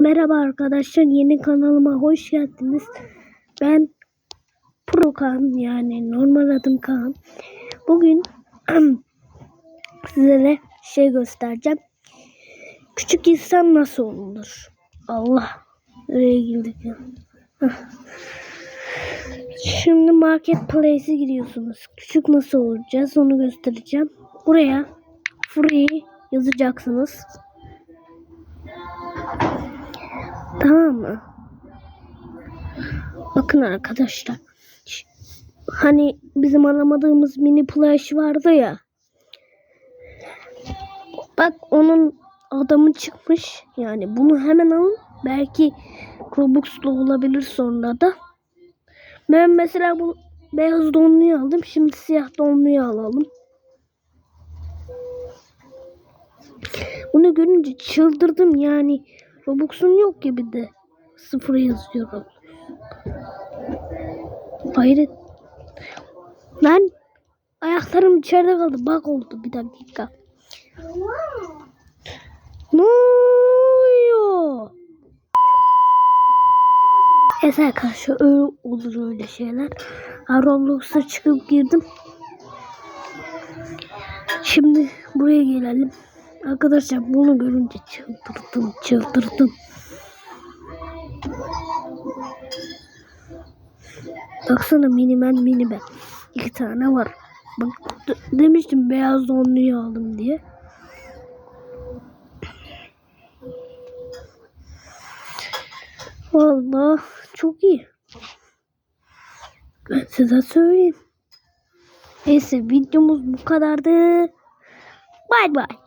Merhaba arkadaşlar yeni kanalıma hoş geldiniz. Ben Pro Kaan yani normal adım Kaan. Bugün sizlere şey göstereceğim. Küçük insan nasıl olunur? Allah. Nereye girdik ya? Şimdi marketplace'e giriyorsunuz. Küçük nasıl olacağız onu göstereceğim. Buraya free yazacaksınız. Mı? Bakın arkadaşlar. Hani bizim aramadığımız mini plaj vardı ya. Bak onun adamı çıkmış. Yani bunu hemen alın. Belki Robux'lu olabilir sonra da. Ben mesela bu beyaz donluyu aldım. Şimdi siyah donluyu alalım. Bunu görünce çıldırdım yani. Robux'um yok gibi de. Sıfır yazıyorum. Hayret. Lan ayaklarım içeride kaldı. Bak oldu bir dakika. Ne oluyor? Evet arkadaşlar öyle olur öyle şeyler. Roblox'a çıkıp girdim. Şimdi buraya gelelim. Arkadaşlar bunu görünce çıldırdım çıldırdım. Baksana minimen minimen. İki tane var. Bak de- demiştim beyaz donluyu aldım diye. Vallahi çok iyi. Ben size söyleyeyim. Neyse videomuz bu kadardı. Bay bay.